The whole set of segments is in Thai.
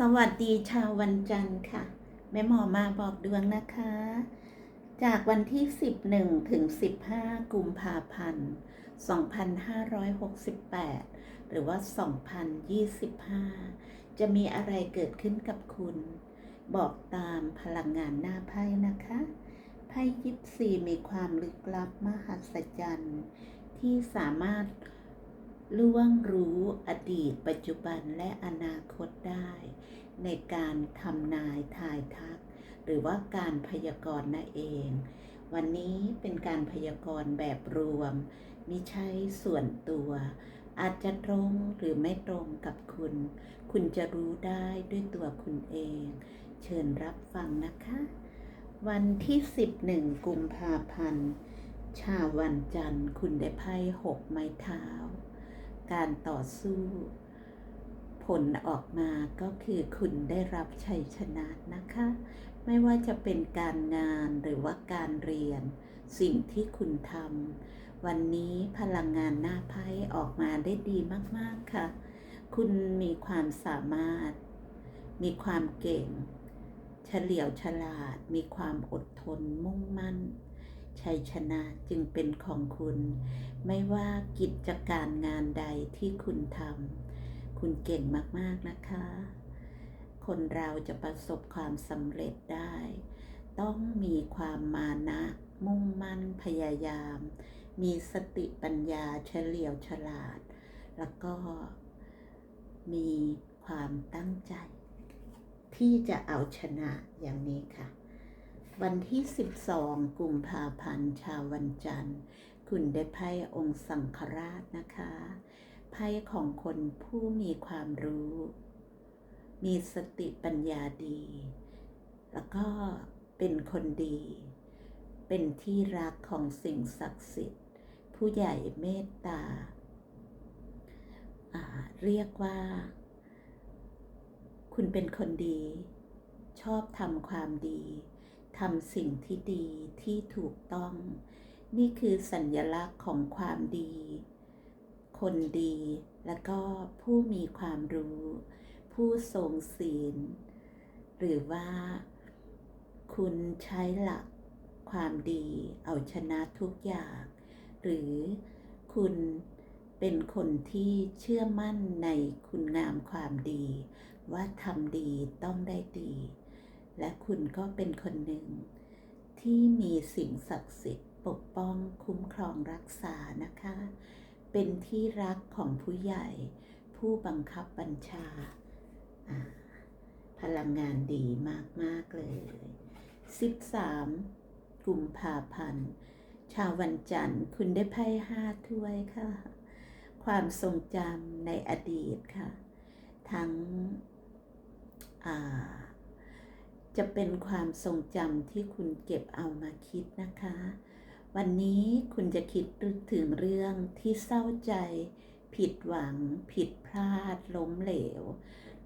สวัสดีชาววันจันทร์ค่ะ แม่หมอมาบอกดวงนะคะ จากวันที่ 11 ถึง 15 กุมภาพันธ์ 2568 หรือว่า 2025 จะมีอะไรเกิดขึ้นกับคุณ บอกตามพลังงานหน้าไพ่นะคะไพ่ยิปซีมีความลึกลับมหัศจรรย์ที่สามารถ ล่วงรู้อดีตปัจจุบันและอนาคตได้ ในการทำนายทายทัก หรือว่าการพยากรณ์นั่นเอง วันนี้เป็นการพยากรณ์แบบรวมมิใช่ส่วนตัว อาจจะตรงหรือไม่ตรงกับคุณ คุณจะรู้ได้ด้วยตัวคุณเอง เชิญรับฟังนะคะ วันที่ 11 กุมภาพันธ์ชาววันจันทร์คุณได้ไพ่หกไม้เท้า การต่อสู้ ผลออกมาก็คือคุณได้รับชัยชนะนะคะ ไม่ว่าจะเป็นการงานหรือว่าการเรียน สิ่งที่คุณทำวันนี้พลังงานหน้าไพ่ออกมาได้ดีมากๆค่ะ คุณมีความสามารถ มีความเก่ง เฉลียวฉลาด มีความอดทนมุ่งมั่น ชัยชนะจึงเป็นของคุณ ไม่ว่ากิจการงานใดที่คุณทำคุณเก่งมากๆนะคะ คนเราจะประสบความสำเร็จได้ ต้องมีความมานะมุ่งมั่นพยายาม มีสติปัญญาเฉลียวฉลาด แล้วก็มีความตั้งใจ ที่จะเอาชนะอย่างนี้ค่ะ วันที่ 12 กุมภาพันธ์ชาววันจันทร์ คุณได้ไพ่องค์สังฆราชนะคะ ไพ่ของคนผู้มีความรู้ มีสติปัญญาดี แล้วก็เป็นคนดี เป็นที่รักของสิ่งศักดิ์สิทธิ์ ผู้ใหญ่เมตตาอ่าเรียกว่า คุณเป็นคนดี ชอบทำความดี ทำสิ่งที่ดีที่ถูกต้อง นี่คือสัญลักษณ์ของความดี คนดีแล้วก็ผู้มีความรู้ ผู้ทรงศีล หรือว่าคุณใช้หลักความดีเอาชนะทุกอย่าง หรือคุณเป็นคนที่เชื่อมั่นในคุณงามความดี ว่าทำดีต้องได้ดี และคุณก็เป็นคนหนึ่ง ที่มีสิ่งศักดิ์สิทธิ์ปกป้องคุ้มครองรักษานะคะ เป็นที่รักของผู้ใหญ่ ผู้บังคับบัญชา พลังงานดีมาก ๆ เลย 13 กุมภาพันธ์ ชาววันจันทร์ คุณได้ไพ่ห้าถ้วยค่ะ ความทรงจำในอดีตค่ะ ทั้ง อ่า จะเป็นความทรงจำที่คุณเก็บเอามาคิดนะคะ วันนี้คุณจะคิดถึงเรื่องที่เศร้าใจ ผิดหวัง ผิดพลาด ล้มเหลว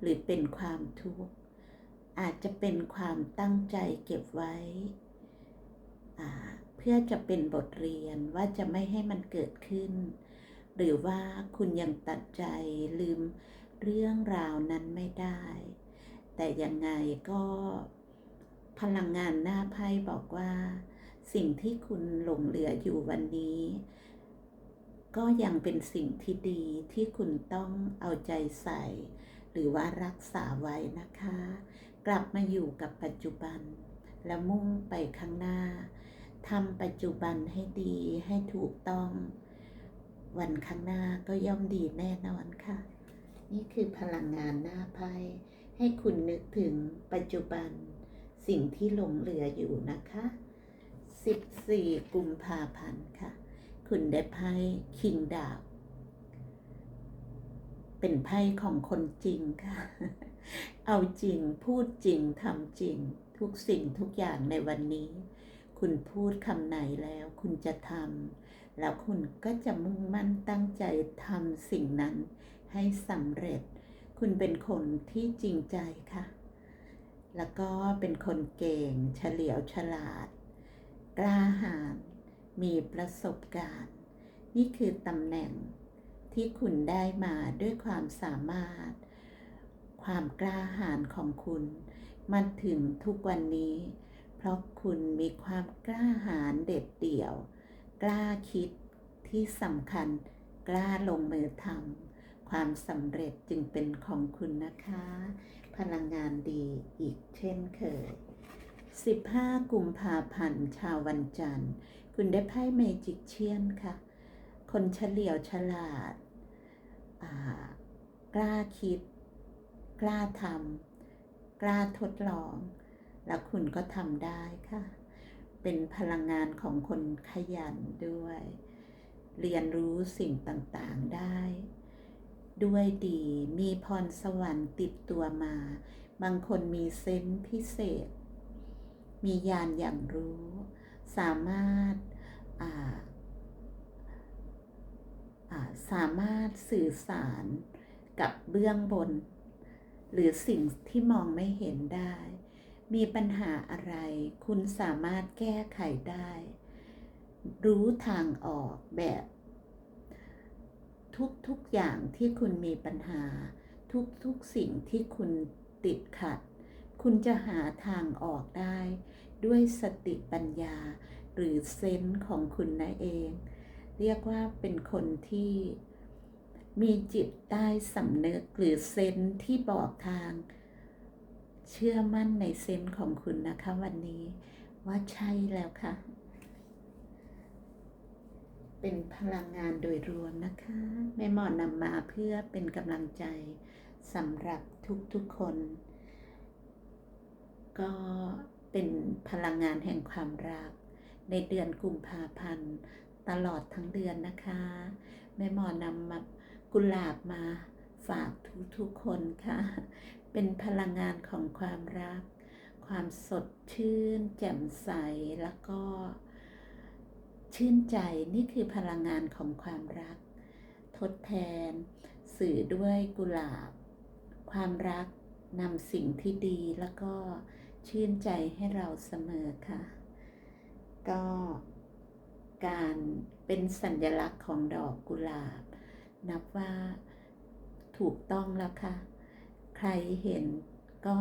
หรือเป็นความทุกข์ อาจจะเป็นความตั้งใจเก็บไว้ เพื่อจะเป็นบทเรียนว่าจะไม่ให้มันเกิดขึ้น หรือว่าคุณยังตัดใจลืมเรื่องราวนั้นไม่ได้ แต่ยังไงก็ พลังงานหน้าไพ่บอกว่า สิ่งที่คุณหลงเหลืออยู่วันนี้ ก็ยังเป็นสิ่งที่ดีที่คุณต้องเอาใจใส่ หรือว่ารักษาไว้นะคะ กลับมาอยู่กับปัจจุบัน และมุ่งไปข้างหน้าทำปัจจุบันให้ดีให้ถูกต้อง วันข้างหน้าก็ย่อมดีแน่นอนค่ะ นี่คือพลังงานหน้าไพ่ให้คุณนึกถึงปัจจุบัน สิ่งที่หลงเหลืออยู่นะคะ 14 กุมภาพันธ์ค่ะ คุณได้ไพ่คิงดาบ เป็นไพ่ของคนจริงค่ะ เอาจริงพูดจริงทำจริง ทุกสิ่งทุกอย่างในวันนี้ คุณพูดคำไหนแล้วคุณจะทำแล้วคุณก็จะมุ่งมั่นตั้งใจทำสิ่งนั้นให้สำเร็จ คุณเป็นคนที่จริงใจค่ะ แล้วก็เป็นคนเก่ง เฉลียวฉลาด กล้าหาญ มีประสบการณ์ นี่คือตำแหน่งที่คุณได้มาด้วยความสามารถ ความกล้าหาญของคุณมาถึงทุกวันนี้ เพราะคุณมีความกล้าหาญเด็ดเดี่ยว กล้าคิดที่สำคัญ กล้าลงมือทำความสำเร็จจึงเป็นของคุณนะคะ พลังงานดีอีกเช่นเคย 15 กุมภาพันธ์ชาววันจันทร์ คุณได้ไพ่เมจิกเชียนค่ะ คนเฉลียวฉลาดากล้าคิด กล้าทำกล้าทดลอง แล้วคุณก็ทำได้ค่ะ เป็นพลังงานของคนขยันด้วย เรียนรู้สิ่งต่างๆได้ ด้วยดีมีพรสวรรค์ติดตัวมา บางคนมีเซนส์พิเศษ มีญาณอย่างรู้ สามารถาาสามารถสื่อสารกับเบื้องบน หรือสิ่งที่มองไม่เห็นได้ มีปัญหาอะไร คุณสามารถแก้ไขได้ รู้ทางออกแบบ ทุกๆอย่างที่คุณมีปัญหา ทุกๆสิ่งที่คุณติดขัด คุณจะหาทางออกได้ ด้วยสติปัญญา หรือเซนส์ของคุณนั่นเอง เรียกว่าเป็นคนที่มีจิตใต้สำนึกหรือเซนส์ที่บอกทาง เชื่อมั่นในเซนส์ของคุณนะคะวันนี้ ว่าใช่แล้วค่ะ เป็นพลังงานโดยรวมนะคะแม่หมอนำมาเพื่อเป็นกำลังใจสำหรับทุกๆคน ก็เป็นพลังงานแห่งความรัก ในเดือนกุมภาพันธ์ ตลอดทั้งเดือนนะคะ แม่หมอนำมากุหลาบมาฝากทุกๆคนค่ะ เป็นพลังงานของความรัก ความสดชื่น แจ่มใสแล้วก็ ชื่นใจนี่คือพลังงานของความรัก ทดแทน สื่อด้วยกุหลาบ ความรักนำสิ่งที่ดีแล้วก็ชื่นใจให้เราเสมอค่ะ ก็การเป็นสัญลักษณ์ของดอกกุหลาบ นับว่าถูกต้องแล้วค่ะ ใครเห็นก็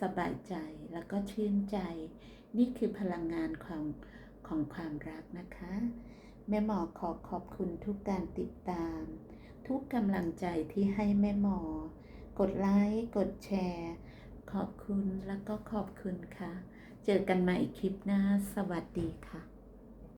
สบายใจแล้วก็ชื่นใจ นี่คือพลังงานของ ของความรักนะคะ แม่หมอขอขอบคุณทุกการติดตาม ทุกกำลังใจที่ให้แม่หมอ กดไลค์กดแชร์ ขอบคุณแล้วก็ขอบคุณค่ะ เจอกันใหม่คลิปหน้า สวัสดีค่ะ